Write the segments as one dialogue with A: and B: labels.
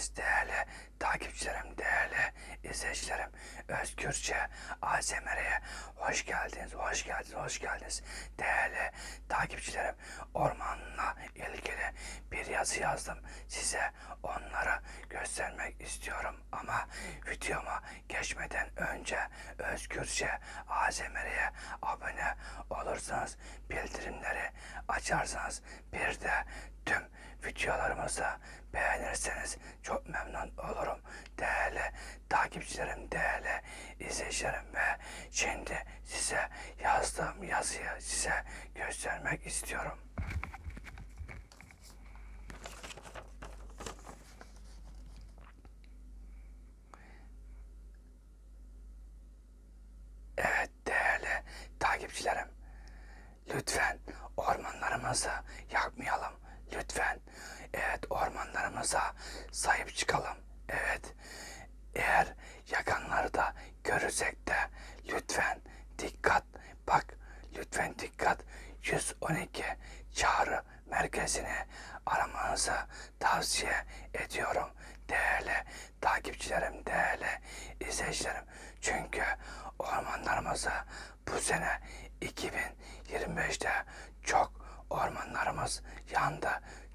A: geldiniz değerli takipçilerim, değerli izleyicilerim. Özgürce ASMR'ye hoş geldiniz, hoş geldiniz, hoş geldiniz. Değerli takipçilerim, ormanla ilgili bir yazı yazdım. Size onları göstermek istiyorum. Ama videoma geçmeden önce Özgürce ASMR'ye abone olursanız, bildirimleri açarsanız bir de tüm videolarımızı beğenirseniz çok memnun olurum. Değerli takipçilerim, değerli izleyicilerim ve şimdi size yazdığım yazıyı size göstermek istiyorum. Evet değerli takipçilerim. Lütfen ormanlarımızı yakmayalım. Lütfen. Evet ormanlarımıza sahip çıkalım. Evet. Eğer yakanları da görürsek de lütfen dikkat. Bak lütfen dikkat. 112 çağrı merkezini aramanızı tavsiye ediyorum. Değerli takipçilerim, değerli izleyicilerim. Çünkü ormanlarımızı bu sene 2025'te çok ormanlarımız yandı.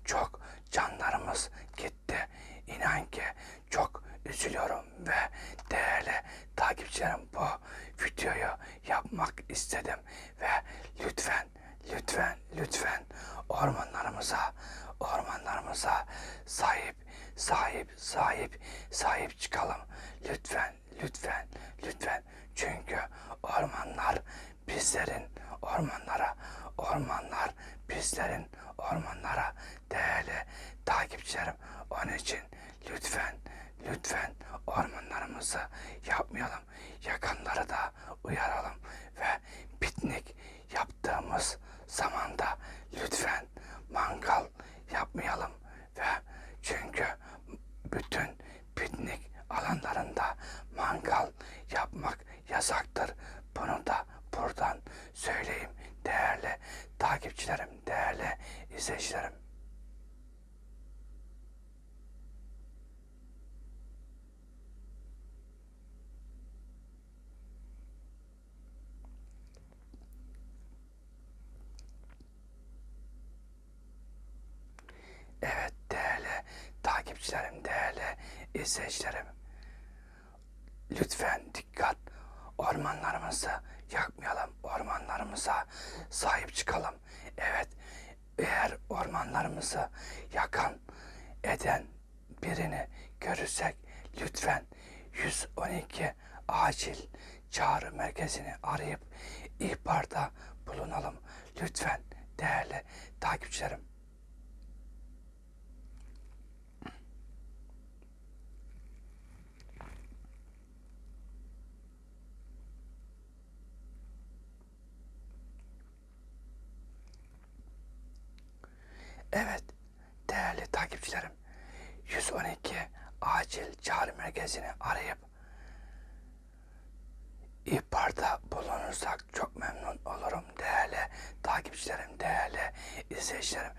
A: Çok canlarımız gitti. İnan ki çok üzülüyorum ve değerli takipçilerim bu videoyu yapmak istedim ve lütfen lütfen lütfen ormanlarımıza ormanlarımıza sahip sahip sahip sahip çıkalım. Lütfen lütfen lütfen çünkü ormanlar bizlerin ormanlara ormanlar bizlerin ormanlara değerli takipçilerim. Onun için lütfen lütfen ormanlarımızı yapmayalım. Yakanları da uyaralım ve piknik yaptığımız zamanda lütfen mangal yapmayalım ve çünkü bütün piknik alanlarında mangal yapmak yasaktır. Bunu da buradan söyleyeyim değerli takipçilerim, değerli izleyicilerim. Evet değerli takipçilerim, değerli izleyicilerim. Lütfen dikkat. Ormanlarımızı yakmayalım. Ormanlarımıza sahip çıkalım. Evet, eğer ormanlarımızı yakan, eden birini görürsek lütfen 112 acil çağrı merkezini arayıp ihbarda bulunalım. Lütfen değerli takipçilerim. Evet, değerli takipçilerim. 112 acil çağrı merkezini arayıp ihbarda bulunursak çok memnun olurum değerli takipçilerim, değerli izleyicilerim.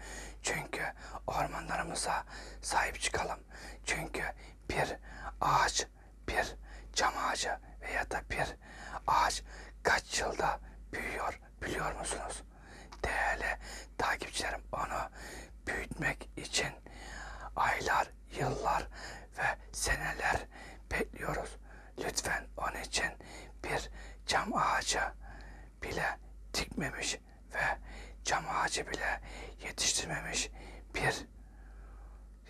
A: Çünkü ormanlarımıza sahip çıkalım. Çünkü bir ağaç, bir cam ağacı veya da bir ağaç kaç yılda büyüyor biliyor musunuz? Değerli takipçilerim onu büyütmek için aylar, yıllar ve seneler bekliyoruz. Lütfen onun için bir cam ağacı bile dikmemiş ve cam ağacı bile yetiştirmemiş bir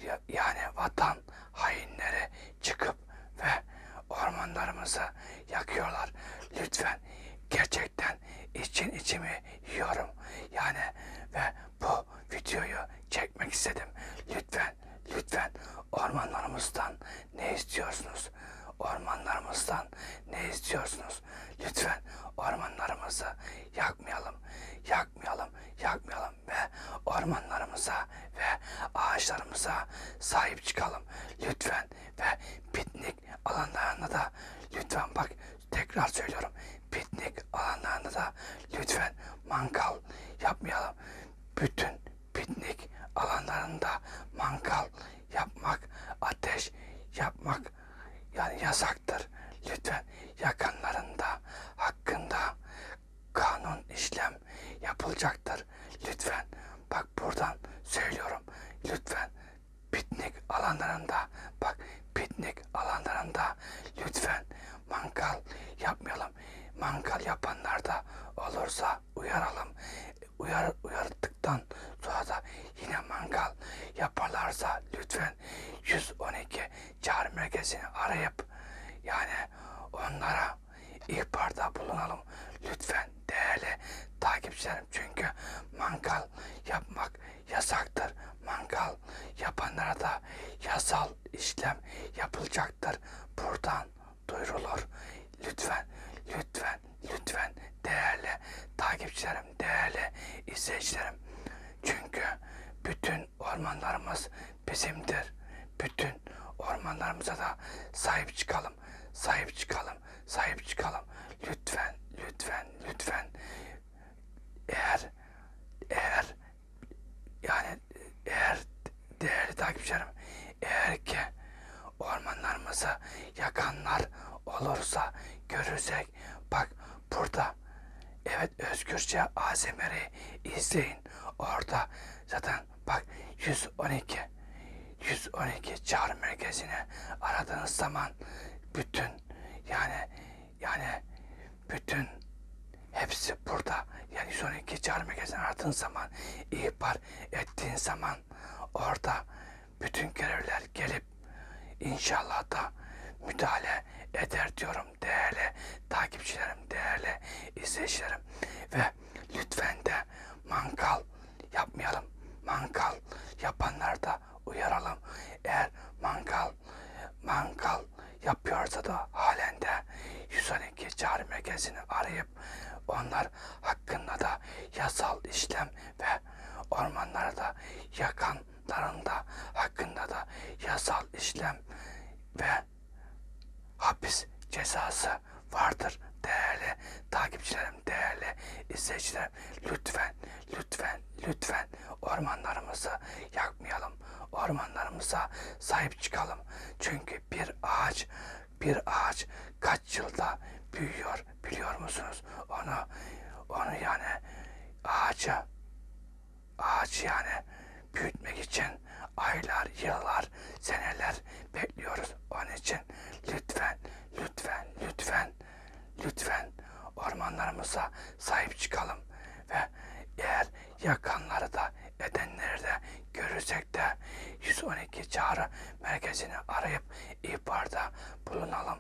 A: ya- yani vatan hainleri çıkıp ve ormanlarımızı yakıyorlar. Lütfen gerçekten için içimi yiyorum. Yani ve bu videoyu çekmek istedim. Lütfen, lütfen ormanlarımızdan ne istiyorsunuz? Ormanlarımızdan ne istiyorsunuz? Lütfen ormanlarımızı yakmayalım, yakmayalım, yakmayalım ve ormanlarımıza ve ağaçlarımıza sahip çıkalım. Lütfen ve piknik alanlarına da lütfen bak tekrar söylüyorum. Piknik alanlarında da lütfen mangal yapmayalım. Bütün piknik alanlarında mangal yapmak, ateş söylüyorum. Lütfen piknik alanlarında bak piknik alanlarında lütfen mangal yapmayalım. Mangal yapanlar da olursa uyaralım. Uyar, uyardıktan sonra da yine mangal yaparlarsa lütfen 112 çağrı merkezini arayıp yani onlara ihbarda bulunalım. Lütfen değerli takipçilerim çünkü mangal yapmak yasaktır. Mangal yapanlara da yasal işlem yapılacaktır. Buradan duyurulur. Lütfen, lütfen, lütfen değerli takipçilerim, değerli izleyicilerim. Çünkü bütün ormanlarımız bizimdir. Bütün ormanlarımıza da sahip çıkalım. Sahip çıkalım. Sahip çıkalım. Lütfen, lütfen, lütfen. Eğer eğer yani eğer değerli takipçilerim eğer ki ormanlarımızı yakanlar olursa görürsek bak burada evet özgürce ASMR'i izleyin orada zaten bak 112 112 çağrı merkezini aradığınız zaman bütün yani yani bütün hepsi burada. Yani 112 çağrı merkezini aradığın zaman ihbar ettiğin zaman orada bütün görevliler gelip inşallah da müdahale eder diyorum değerli takipçilerim, değerli izleyicilerim. Ve lütfen de mangal yapmayalım. Mangal yapanlar da uyaralım. Eğer mangal mangal yapıyorsa da halen de 112 çağrı merkezini arayıp onlar hakkında da yasal işlem ve ormanları da yakanların da hakkında da yasal işlem ve hapis cezası vardır değerli takipçilerim, değerli izleyicilerim. Lütfen, lütfen, lütfen ormanlarımızı yakmayalım. Ormanlarımıza sahip çıkalım. Çünkü bir ağaç, bir ağaç kaç yılda büyüyor biliyor musunuz? Onu, onu yani ağacı, ağaç yani büyütmek için aylar, yıllar, seneler bekliyoruz. Onun için lütfen, lütfen ormanlarımıza sahip çıkalım ve eğer yakanları da edenleri de görürsek de 112 çağrı merkezini arayıp ihbarda bulunalım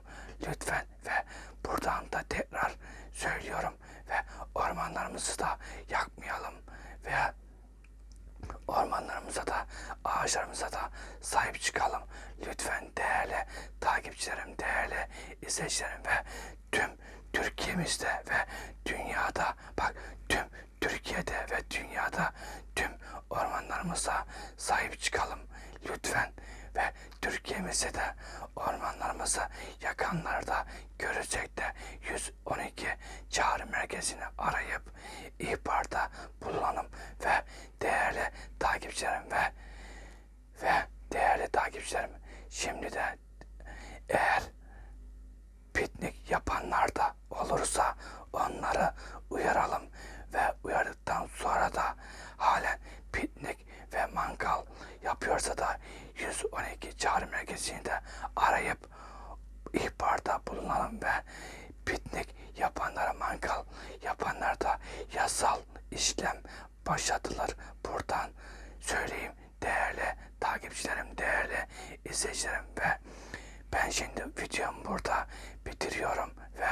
A: lütfen ve buradan da tekrar söylüyorum ve ormanlarımızı da yakmayalım ve ormanlarımıza da ağaçlarımıza da sahip çıkalım. Lütfen değerli takipçilerim, değerli izleyicilerim ve tüm Türkiye'mizde ve dünyada bak tüm Türkiye'de ve dünyada tüm ormanlarımıza sahip çıkalım. Lütfen ve Türkiye'mizde de ormanlarımızı yakanları da görürsek de 112 çağrı merkezini arayıp ihbarda bulunalım ve değerli takipçilerim ve ve değerli takipçilerim şimdi de eğer piknik yapanlar da olursa onları uyaralım ve uyardıktan sonra da halen piknik ve mangal yapıyorsa da 112 çağrı merkezini de arayıp ihbarda bulunalım ve piknik yapanlara mangal yapanlar da yasal işlem başlatılır. Buradan söyleyeyim değerli takipçilerim, değerli izleyicilerim ve ben şimdi videomu burada bitiriyorum ve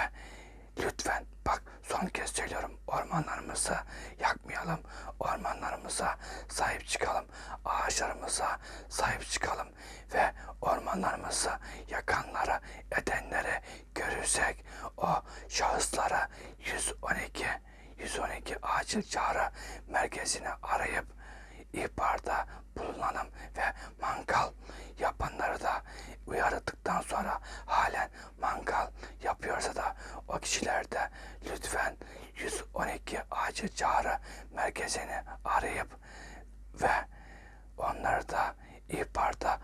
A: lütfen bak son kez söylüyorum ormanlarımızı yakmayalım. Ormanlarımıza sahip çıkalım. Ağaçlarımıza sahip çıkalım ve ormanlarımızı yakanları edenleri görürsek o şahıslara 112 112 acil çağrı merkezini arayıp ihbarda bulunalım ve mangal yapanları da uyardıktan sonra halen mangal yapıyorsa da o kişiler de lütfen 112 acil çağrı merkezini arayıp ve onları da ihbarda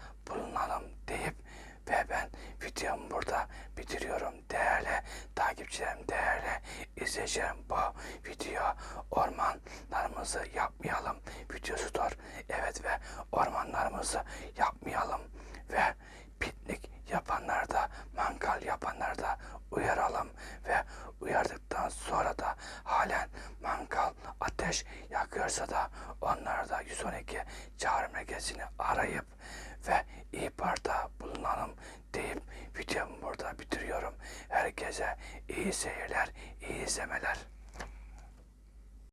A: uyardıktan sonra da halen mangal ateş yakıyorsa da onlara da 112 çağrı merkezini arayıp